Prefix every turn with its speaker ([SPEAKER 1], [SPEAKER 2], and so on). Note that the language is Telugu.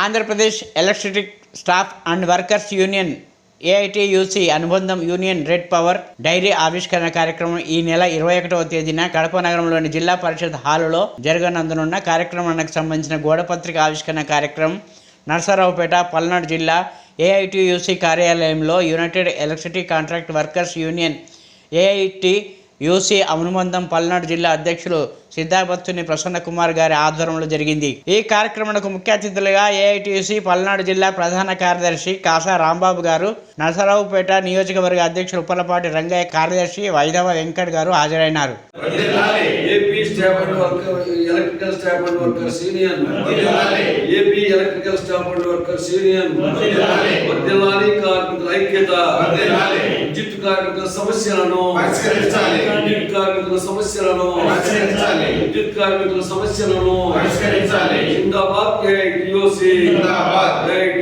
[SPEAKER 1] Andhra Pradesh electric staff and workers union AITUC అనుబంధం యూనియన్ రెడ్ పవర్ డైరీ ఆవిష్కరణ కార్యక్రమం ఈ నెల ఇరవై ఒకటవ తేదీన కడప నగరంలోని జిల్లా పరిషత్ హాలులో జరగనందునున్న కార్యక్రమానికి సంబంధించిన గోడపత్రిక ఆవిష్కరణ కార్యక్రమం నరసరావుపేట పల్నాడు జిల్లా ఏఐటియుసి కార్యాలయంలో united electricity contract workers union AITUC అనుబంధం పల్నాడు జిల్లా అధ్యక్షులు సిద్ధాబత్తుని ప్రసన్న కుమార్ గారి ఆధ్వర్యంలో జరిగింది. ఈ కార్యక్రమానికి ముఖ్య అతిథులుగా ఏఐటియుసి పల్నాడు జిల్లా ప్రధాన కార్యదర్శి కాసా రాంబాబు గారు నరసరావుపేట నియోజకవర్గ అధ్యక్షులు ఉప్పలపాటి రంగయ్య కార్యదర్శి వైదవ Venkat garu హాజరైనారు.
[SPEAKER 2] AP staff and worker electrical staff and workers union AP electrical staff and workers union వర్ధిల్లాలి కార్మికుల ఐక్యత విద్యుత్ కార్మికుల సమస్యలను
[SPEAKER 3] పరిష్కరించాలి.
[SPEAKER 2] విద్యుత్ కార్మికుల సమస్యలను
[SPEAKER 3] పరిష్కరించాలి.
[SPEAKER 2] విద్యుత్ కార్మికుల సమస్యలను
[SPEAKER 3] పరిష్కరించాలి.
[SPEAKER 2] జిందాబాద్ ఏఐటిఓసి
[SPEAKER 3] జిందాబాద్. జిందాబాద్.